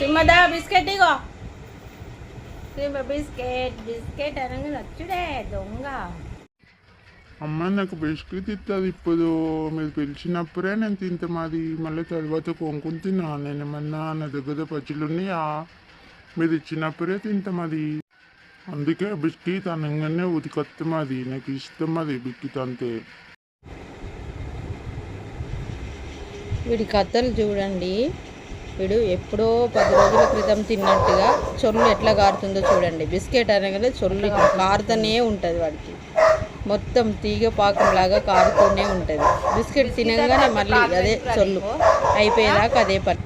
సింహదా biscuit ఇగో Simha biscuit biscuit అనగా నచ్చుడే దొంగ అమ్మ నాకు బిస్కెట్ ఇస్తుంది ఇప్పుడు మీరు పిలిచినప్పుడే నేను తింటా మాది మళ్ళీ తర్వాత కొనుక్కుని తిన్నా నేను ఏమన్నా నా దగ్గర పచ్చులు ఉన్నాయా మీరు ఇచ్చినప్పుడే తింటా మాది అందుకే బిస్కెట్ అనగానే ఉతికొత్త మాది నాకు ఇష్టం అది బిస్కెట్ అంతే వీడి కథలు చూడండి వీడు ఎప్పుడో పది రోజుల క్రితం తిన్నట్టుగా చొల్లు ఎట్లా కారుతుందో చూడండి. బిస్కెట్ అనగానే చొల్లు కారుతూనే ఉంటుంది వాడికి. మొత్తం తీగ పాకంలాగా కారుతూనే ఉంటుంది. బిస్కెట్ తినగానే మళ్ళీ అదే చొల్లు అయిపోయేదాకా అదే పని.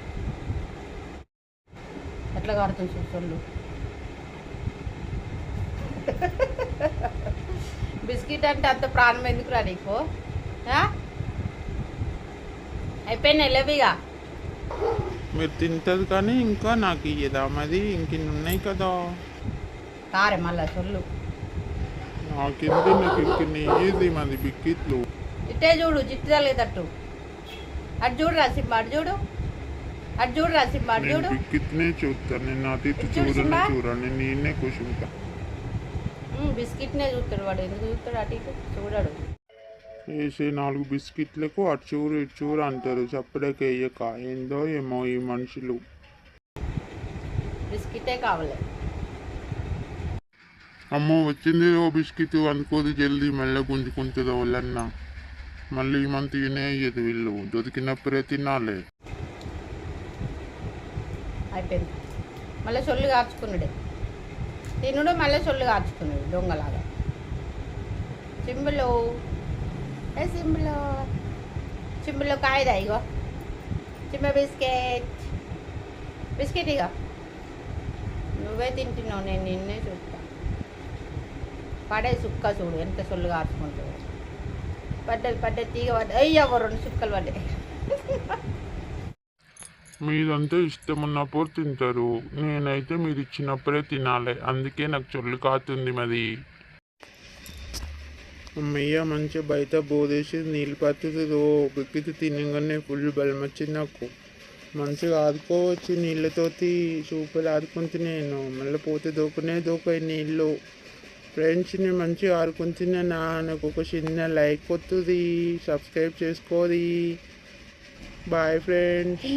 ఎట్లా కారుతుంది చొల్లు బిస్కెట్ అంటే అంత ప్రాణం ఎందుకురా నీకు? ఆ? అయిపోయినాయి లేవిగా మీరు తింటది కానీ ఇంకా నాకు ఇయ్యదా? మాది ఇంకిన్ని ఉన్నాయి కదా. కారే మళ్ళా చొల్లు నాకింది నాకు ఇంకిన్ని ఇయ్యేది మాది బిస్కెట్లు ఇట్టే చూడు జిట్టు తగ్గేటట్టు అటు చూడు రా సింబ అటు చూడు. అటు చూడు రా సింబ అటు నేను చూడు. బిస్కెట్నే చూస్తాను నేను అతి ఇటు చూడు చూడనే. చూడండి నేనే కూర్చుంటా. బిస్కెట్నే చూస్తాడు వాడు. ఎందుకు చూస్తాడు అటు ఇటు? చూడడు. వేసే నాలుగు బిస్కెట్లకు అటు చూరు ఇటు చూరు అంటారు. చప్పుడకి వేయక ఏందో ఏమో ఈ మనుషులు. బిస్కెటే కావాలి. అమ్మో వచ్చింది ఓ బిస్కెట్ అనుకోదు జల్దీ మళ్ళీ గుంజుకుంటుంది వాళ్ళన్న మళ్ళీ ఈ మంత్ తినే అయ్యేది వీళ్ళు. దొరికినప్పుడే తినాలి. అయిపోయింది. మళ్ళీ సొల్లు కార్చుకున్నాడే తినుడు మళ్ళీ సొల్లు కార్చుకున్నాడు దొంగలాగా. సింబులు. ఏ సింబులు సింబులు కాయదా ఇగో సింబ బిస్కెట్ బిస్కెట్ ఇక నువ్వే తింటున్నావు నేను నిన్నే చూస్తా పడే సుక్క చూడు ఎంత సొల్లు కార్చుకుంటావు పడ్డది పడ్డది తీగ పడ్డది అయ్యో రెండు సుక్కలు పడ్డాయి మీదంతా ఇష్టం ఉన్నప్పుడు తింటారు నేనైతే మీరు ఇచ్చినప్పుడే తినాలి అందుకే నాకు చొల్లు కాతుంది మరి అమ్మయ్య మంచిగా బయట బోదేసి నీళ్ళు పట్టుతుంది ఓ తినగానే ఫుల్ బలం వచ్చింది నాకు. మంచిగా ఆదుకోవచ్చు నీళ్ళతోటి సూపర్ ఆదుకుంటే నేను. మళ్ళీ పోతే దూకునే దూకాయి నీళ్ళు. ఫ్రెండ్స్ని మంచిగా ఆడుకుంటున్నా నాకు ఒక చిన్న లైక్ వస్తుంది సబ్స్క్రైబ్ చేసుకోది. Bye friends